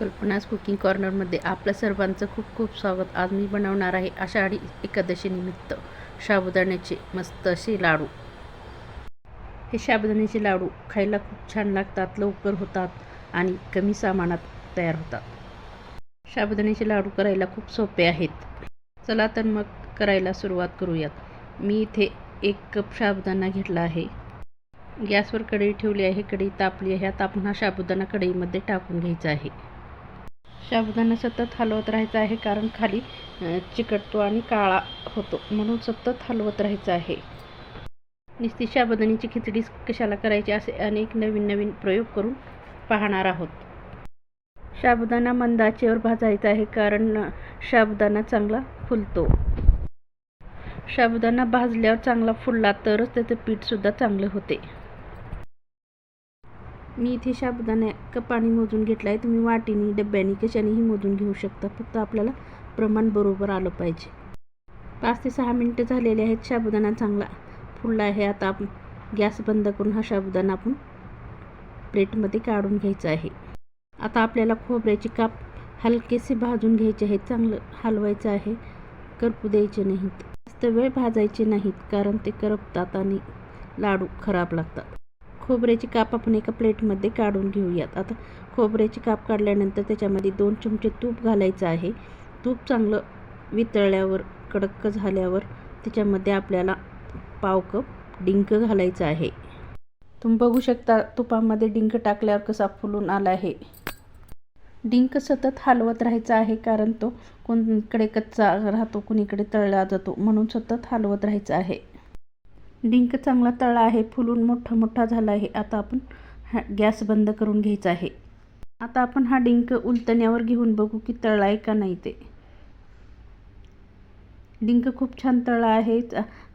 Kalpana's cooking कॉर्नरमध्ये आपल्या सर्वांचं खूप खूप स्वागत. आज मी बनवणार आहे आषाढी एकादशीनिमित्त साबुदाण्याचे मस्त असे लाडू. हे साबुदाण्याचे लाडू खायला खूप छान लागतात लवकर होतात आणि कमी सामानात तयार होतात. साबुदाण्याचे लाडू करायला खूप सोपे आहेत. चला तर मग करायला सुरुवात करूयात. मी इथे एक कप साबुदाणा घेतला आहे. गॅसवर कढई ठेवली आहे कढई तापली आहे. आता आपण हा साबुदाणा कढईमध्ये टाकून घ्यायचा आहे. साबुदाणा सतत हलवत राहायचा आहे कारण खाली चिकटतो आणि काळा होतो. म्हणून सतत हलवत राहायचं आहे. नुसती साबुदाण्याची खिचडी कशाला करायची असे अनेक नवीन नवीन प्रयोग करून पाहणार आहोत. साबुदाणा मंद आचेवर भाजायचा आहे कारण शाबुदाणा साबुदाणा चांगला फुलतो. साबुदाणा भाजल्यावर चांगला फुलला तरच त्याचं पीठसुद्धा चांगलं होते. मी इथे साबुदाणा पाणी मोजून घेतलं आहे तुम्ही वाटीने डब्याने कशानेही मोजून घेऊ शकता. फक्त आपल्याला प्रमाण बरोबर आलं पाहिजे. पाच ते सहा मिनटं झालेले आहेत. साबुदाणा चांगला फुलला आहे. आता आपण गॅस बंद करून हा साबुदाणा आपण प्लेटमध्ये काढून घ्यायचा आहे. आता आपल्याला खोबऱ्याची काप हलकेसे भाजून घ्यायचे आहेत. चांगलं हलवायचं आहे. करपू द्यायचे नाहीत. जास्त वेळ भाजायचे नाहीत कारण ते करपतात आणि लाडू खराब लागतात. खोबऱ्याचे काप आपण एका प्लेटमध्ये काढून घेऊयात. आता खोबऱ्याचे काप काढल्यानंतर त्याच्यामध्ये दोन चमचे तूप घालायचं आहे. तूप चांगलं वितळल्यावर कडक झाल्यावर त्याच्यामध्ये आपल्याला पाव कप डिंक घालायचं आहे. तुम्ही बघू शकता तुपामध्ये डिंक टाकल्यावर कसा फुलून आला आहे. डिंक सतत हलवत राहायचा आहे कारण तो कोणीकडे कच्चा राहतो कुणीकडे तळला जातो म्हणून सतत हलवत राहायचं आहे. डिंक चांगला तळा आहे फुलून मोठा मोठा झाला आहे. आता आपण हा गॅस बंद करून घ्यायचा आहे. आता आपण हा डिंक उलटण्यावर घेऊन बघू की तळला आहे का नाही ते. डिंक खूप छान तळा आहे.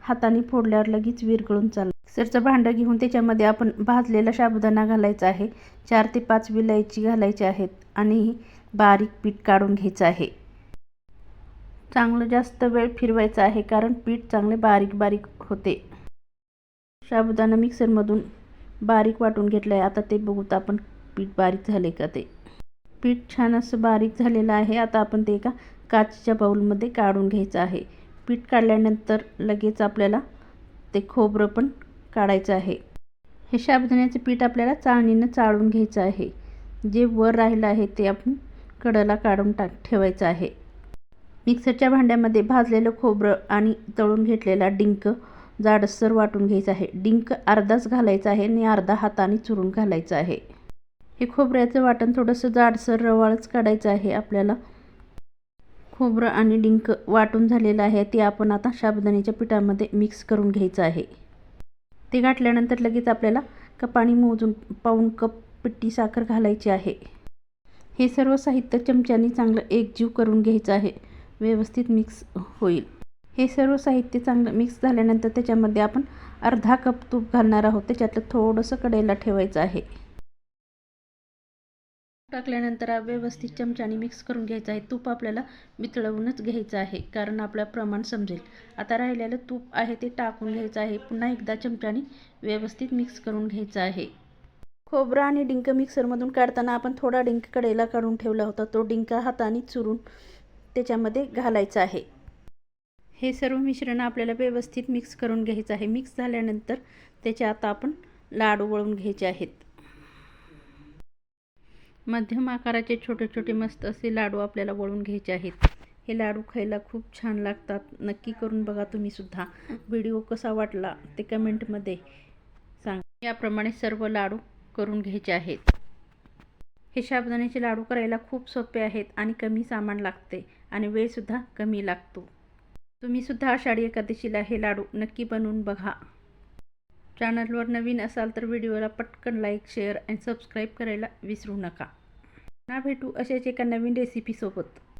हाताने फोडल्यावर लगेच विरघळून चालला. सरचं भांडं घेऊन त्याच्यामध्ये आपण भाजलेला साबुदाणा घालायचा आहे. चार ते पाच विलायची घालायची आहेत आणि बारीक पीठ काढून घ्यायचं आहे. चांगलं जास्त वेळ फिरवायचं आहे कारण पीठ चांगले बारीक बारीक होते. साबुदाणा मिक्सरमधून बारीक वाटून घेतलं आहे आता ते बघूत आपण पीठ बारीक झाले का ते. पीठ छान असं बारीक झालेलं आहे. आता आपण ते एका काचच्या बाऊलमध्ये काढून घ्यायचं आहे. पीठ काढल्यानंतर लगेच आपल्याला ते खोबरं पण काढायचं आहे. हे साबुदाण्याचं पीठ आपल्याला चाळणीनं चाळून घ्यायचं आहे. जे वर राहिलं आहे ते आपण कडला काढून टाक ठेवायचं आहे. मिक्सरच्या भांड्यामध्ये भाजलेलं खोबरं आणि तळून घेतलेला डिंक जाडसर वाटून घ्यायचं आहे. डिंक अर्धाच घालायचा आहे आणि अर्धा हाताने चुरून घालायचं आहे. हे खोबऱ्याचं वाटण थोडंसं जाडसर रवाळच काढायचं आहे. आपल्याला खोबरं आणि डिंक वाटून झालेलं आहे. ते आपण आता शाबदाण्याच्या पिठामध्ये मिक्स करून घ्यायचं आहे. ते घातल्यानंतर लगेच आपल्याला कपाणी मोजून पाऊण कप पिट्टी साखर घालायची आहे. हे सर्व साहित्य चमच्याने चांगलं एकजीव करून घ्यायचं आहे. व्यवस्थित मिक्स होईल. हे सर्व साहित्य चांगलं मिक्स झाल्यानंतर त्याच्यामध्ये आपण अर्धा कप तूप घालणार आहोत. त्याच्यातलं थोडंसं कडेला ठेवायचं आहे. टाकल्यानंतर व्यवस्थित चमच्याने मिक्स करून घ्यायचं आहे. तूप आपल्याला वितळवूनच घ्यायचं आहे कारण आपलं प्रमाण समजेल. आता राहिलेलं तूप आहे ते टाकून घ्यायचं आहे. पुन्हा एकदा चमच्याने व्यवस्थित मिक्स करून घ्यायचं आहे. खोबरं आणि डिंक मिक्सरमधून काढताना आपण थोडा डिंक कडेला काढून ठेवला होता. तो डिंक हाताने चुरून त्याच्यामध्ये घालायचा आहे. हे सर्व मिश्रण आपल्याला व्यवस्थित मिक्स करून घ्यायचं आहे. मिक्स झाल्यानंतर त्याचे आता आपण लाडू वळून घ्यायचे आहेत. मध्यम आकाराचे छोटे छोटे मस्त असे लाडू आपल्याला वळून घ्यायचे आहेत. हे लाडू खायला खूप छान लागतात. नक्की करून बघा तुम्ही सुद्धा. व्हिडिओ कसा वाटला ते कमेंटमध्ये सांग. याप्रमाणे सर्व लाडू करून घ्यायचे आहेत. हे साबुदाण्याचे लाडू करायला खूप सोपे आहेत आणि कमी सामान लागते आणि वेळसुद्धा कमी लागतो. तुम्हीसुद्धा आषाढी एकादशीला हे लाडू नक्की बनवून बघा. चॅनलवर नवीन असाल तर व्हिडिओला पटकन लाईक शेअर आणि सबस्क्राईब करायला विसरू नका. ना भेटू अशाच एका नवीन रेसिपीसोबत